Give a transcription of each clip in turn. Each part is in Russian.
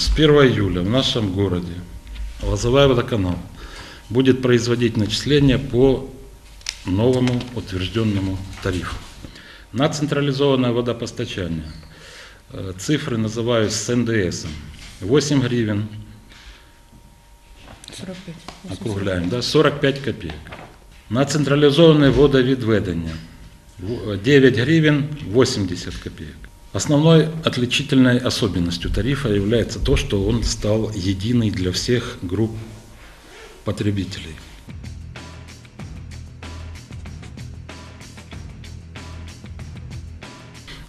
С 1 июля в нашем городе Лозовая водоканал будет производить начисления по новому утвержденному тарифу. На централизованное водопостачание э, цифры называюсь с НДС. 8 гривен, 45. округляем, да, 45 копеек. На централизованное водовідведення в- 9 гривен 80 копеек. Основной отличительной особенностью тарифа является то, что он стал единый для всех групп потребителей.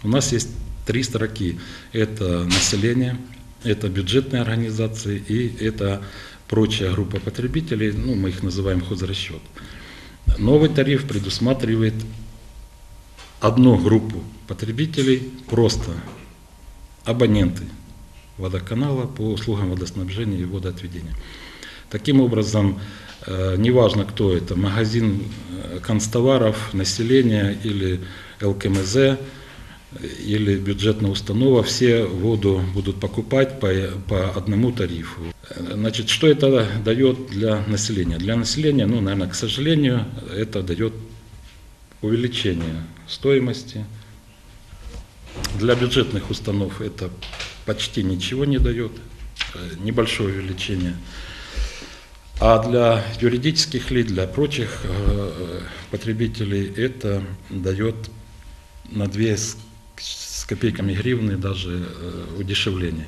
У нас есть три строки. Это население, это бюджетные организации и это прочая группа потребителей, ну, мы их называем хозрасчет. Новый тариф предусматривает одну группу потребителей, просто абоненты водоканала по услугам водоснабжения и водоотведения. Таким образом, э, неважно кто это, магазин э, констоваров, население или ЛКМЗ, э, или бюджетная установа, все воду будут покупать по, по одному тарифу. Значит, что это дает для населения? Для населения, ну, наверное, к сожалению, это дает увеличение стоимости. Для бюджетных установ это почти ничего не дает, э, небольшое увеличение. А для юридических лиц, для прочих э, потребителей это дает на 2 с, копейками гривны даже э, удешевление.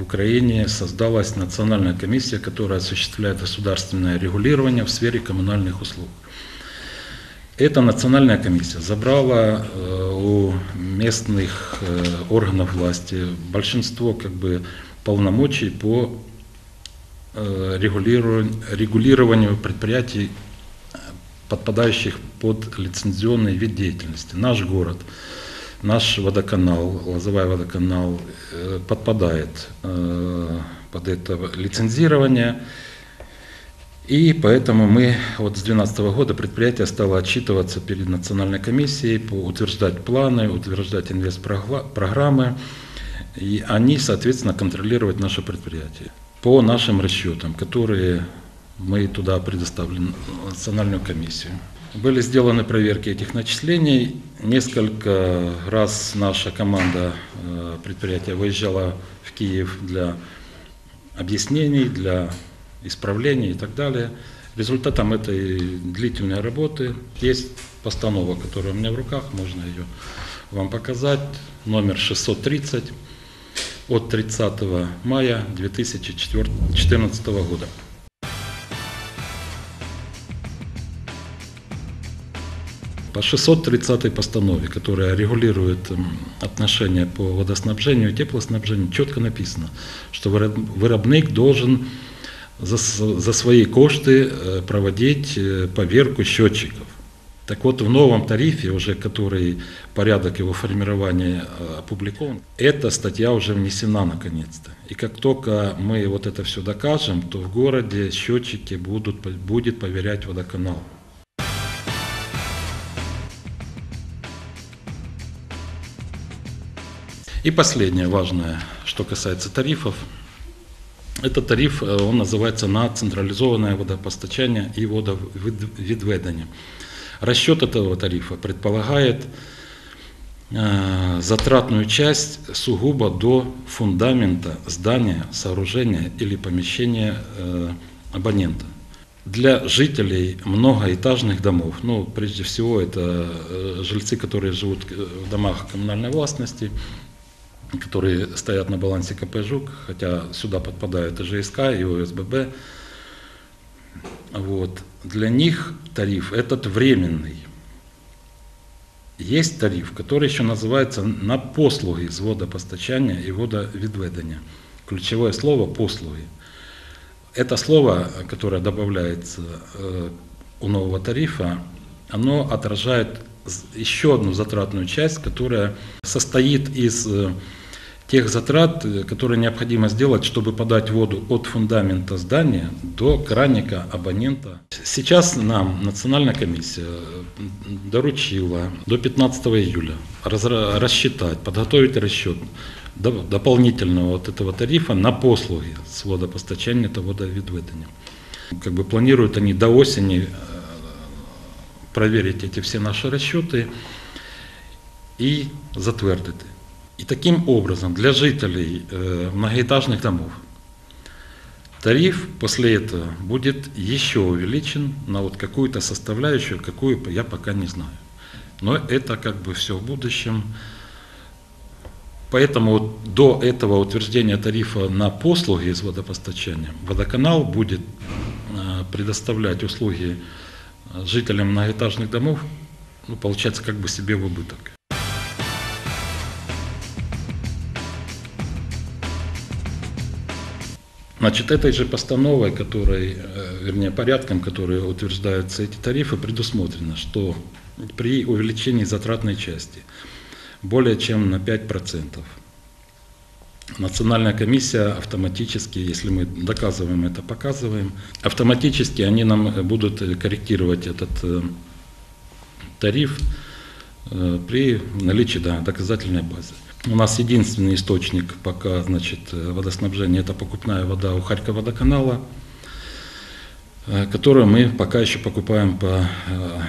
В Украине создалась национальная комиссия, которая осуществляет государственное регулирование в сфере коммунальных услуг. Эта национальная комиссия забрала э, у местных э, органов власти большинство как бы, полномочий по э, регулированию, предприятий, подпадающих под лицензионный вид деятельности. Наш город, наш водоканал, Лозовая водоканал э, подпадает э, под это лицензирование. И поэтому мы вот с 2012 года предприятие стало отчитываться перед национальной комиссией, по- утверждать планы, утверждать инвестпрограммы, и они, соответственно, контролировать наше предприятие. По нашим расчетам, которые мы туда предоставили национальную комиссию. Были сделаны проверки этих начислений. Несколько раз наша команда э, предприятия выезжала в Киев для объяснений, для исправлений и так далее. Результатом этой длительной работы есть постанова, которая у меня в руках, можно ее вам показать, номер 630 от 30 мая 2014 года. По 630 постанове, которая регулирует м, отношения по водоснабжению и теплоснабжению, четко написано, что виробник должен за свои кошты э, проводить э, поверку счетчиков. Так вот, в новом тарифе, уже который порядок его формирования э, опубликован, эта статья уже внесена наконец-то. И как только мы вот это все докажем, то в городе счетчики будут, будет поверять водоканал. И последнее важное, что касается тарифов. Это тариф, э, он называется на централизованное водопостачание и водовідведення. Расчет этого тарифа предполагает э, затратную часть сугубо до фундамента здания, сооружения или помещения э, абонента. Для жителей многоэтажных домов, ну, прежде всего, это жильцы, которые живут в домах коммунальной властности, которые стоят на балансе КП «Жук», хотя сюда подпадают и ЖСК, и ОСББ. Вот. Для них тариф этот временный. Есть тариф, который еще называется на послуги з водопостачання и водовідведення. Ключевое слово – послуги. Это слово, которое добавляется э, у нового тарифа, оно отражает еще одну затратную часть, которая состоит из э, тех затрат, э, которые необходимо сделать, чтобы подать воду от фундамента здания до краника абонента. Сейчас нам Национальная комиссия доручила до 15 июля рассчитать, подготовить расчет до- дополнительного вот этого тарифа на послуги с водопостачания та водовідведення. Как бы планируют они до осени э, проверить эти все наши расчеты и затвердити. И таким образом для жителей многоэтажных домов тариф после этого будет еще увеличен на вот какую-то составляющую, какую я пока не знаю. Но это как бы все в будущем. Поэтому до этого утверждения тарифа на послуги с водопостачанием водоканал будет э, предоставлять услуги э, жителям многоэтажных домов, ну, получается, как бы себе в убыток. Значит, этой же постановой, которой, э, вернее, порядком, который утверждаются эти тарифы, предусмотрено, что при увеличении затратной части более чем на 5%. Национальная комиссия автоматически, если мы доказываем это, показываем, автоматически они нам будут корректировать этот э, тариф э, при наличии да, доказательной базы. У нас единственный источник пока значит, водоснабжения – это покупная вода у Харькова водоканала, э, которую мы пока еще покупаем по э,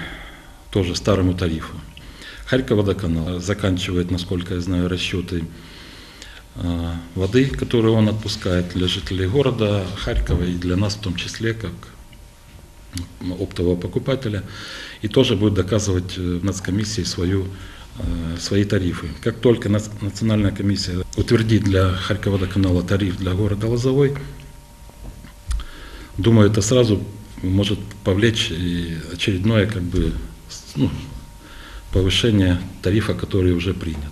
тоже старому тарифу. Харьков водоканал заканчивает, насколько я знаю, расчеты э, воды, которую он отпускает для жителей города Харькова и для нас в том числе, как оптового покупателя, и тоже будет доказывать в нацкомиссии свою, свои тарифы. Как только нац- национальная комиссия утвердит для Харькова водоканала тариф для города Лозовой, думаю, это сразу может повлечь и очередное как бы, ну, повышение тарифа, который уже принят.